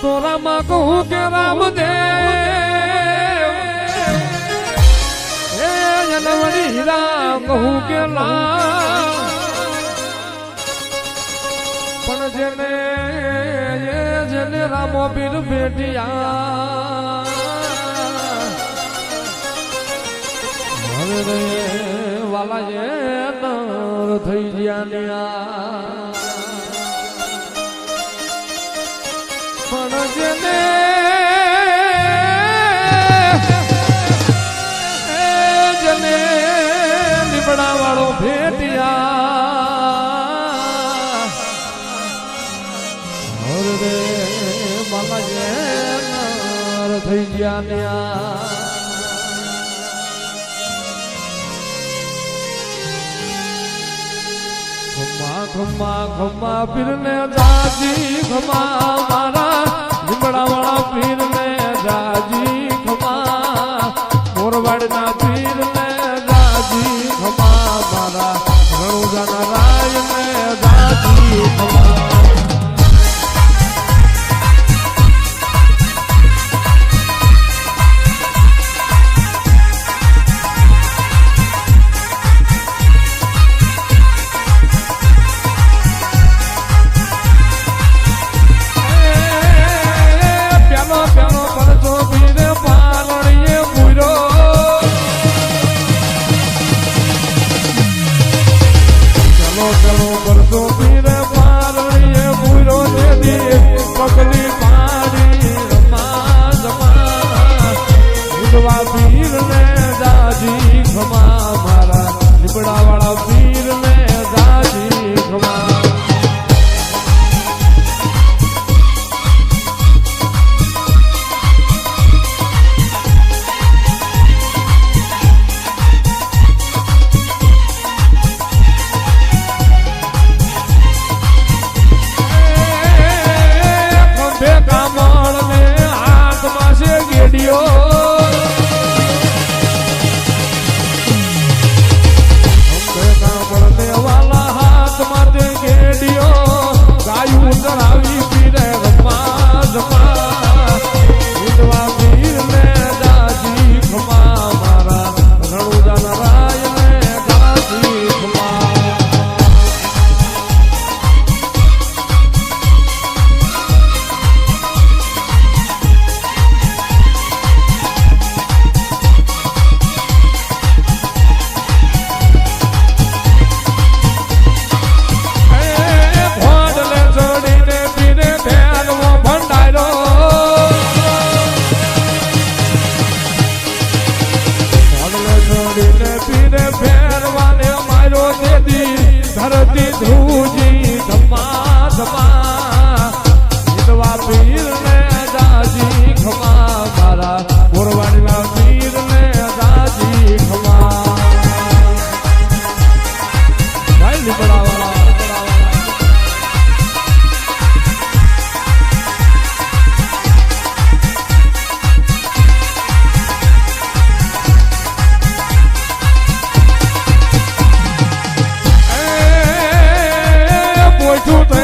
તો રામા કહું કે રામદેવ. હે જનવડી રામ કહું કે રામ. પણ જેને જેને રામો પીર બેટિયા હવે વાલા એ થઈ ગયા થઈ ગયા ને આ. ખમ્મા ખમ્મા ખમ્મા પીરને દાદી ઘુમા મારા લીમડા વાળા પીર ને ખમ્મા Come. ધરતી ધૂજી ધમા ધમા tú